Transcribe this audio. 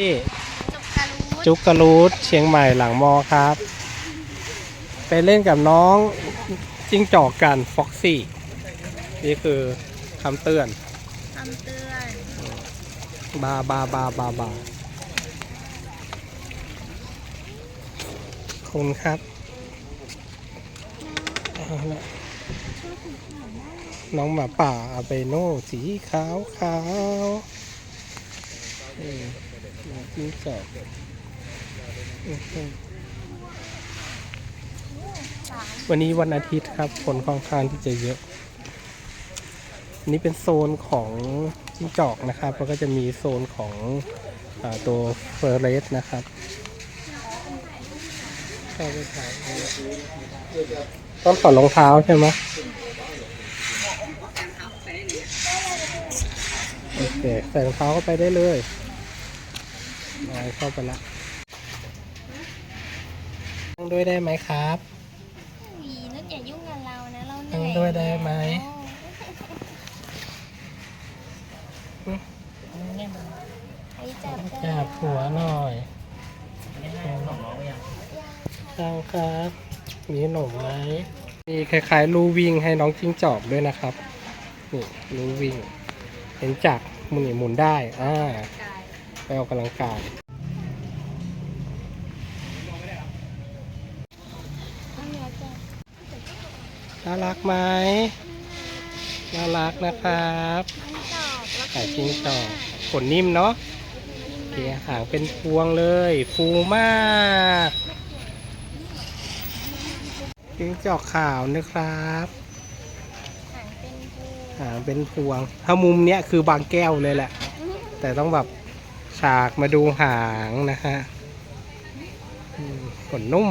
ที่จุกกะรูดจุกกะรูดเชียงใหม่หลังมอครับ ไปเล่นกับน้องจิ้งจอกกันฟ็อกซี่ นี่คือคำเตือนคำเตือนบาบาบาบาบาขอบคุณครับเอาละน้องหมาป่าอาเบโน่สีขาวขาว อืมน้องจิ้งจอกอื้อหือวันนี้วันอาทิตย์ครับคนค่อนข้างที่จะเยอะนนี้เป็นโซนของจิ้งจอกนะครับแล้วก็จะมีโซนของอตัวเฟอร์เรสนะครับต้องถอดรองเท้าใช่ไหมโอเคใส่รองเท้าเข้าไปได้เลย เอาเข้าไปละนั่งด้วยได้ไหมครับวีนึกอย่ายุ่งกับเรานะ เราเหนั่นื่งอยด้วยได้ไหมไปจับจับหัวหน่อยช่างครับ มีขนมไหมมีคล้ายๆลูวิ่งให้น้องจิ้งจอกด้วยนะครับ นี่ลูวิ่ง เห็นจักรหมุนหมุนได้ อ่า ไปออกกำลังกายน่ารักไหมน่ารักนะครับไก่จิ้งจอกขนนิ่มเนาะเกียหางเป็นพวงเลย ฟูมากจิ้งจอกขาวนะครับหางเป็นภูหางเป็นพวงถ้ามุมเนี้ยคือบางแก้วเลยแหละ แต่ต้องแบบ ฉากมาดูหางนะฮะขนนุ่ม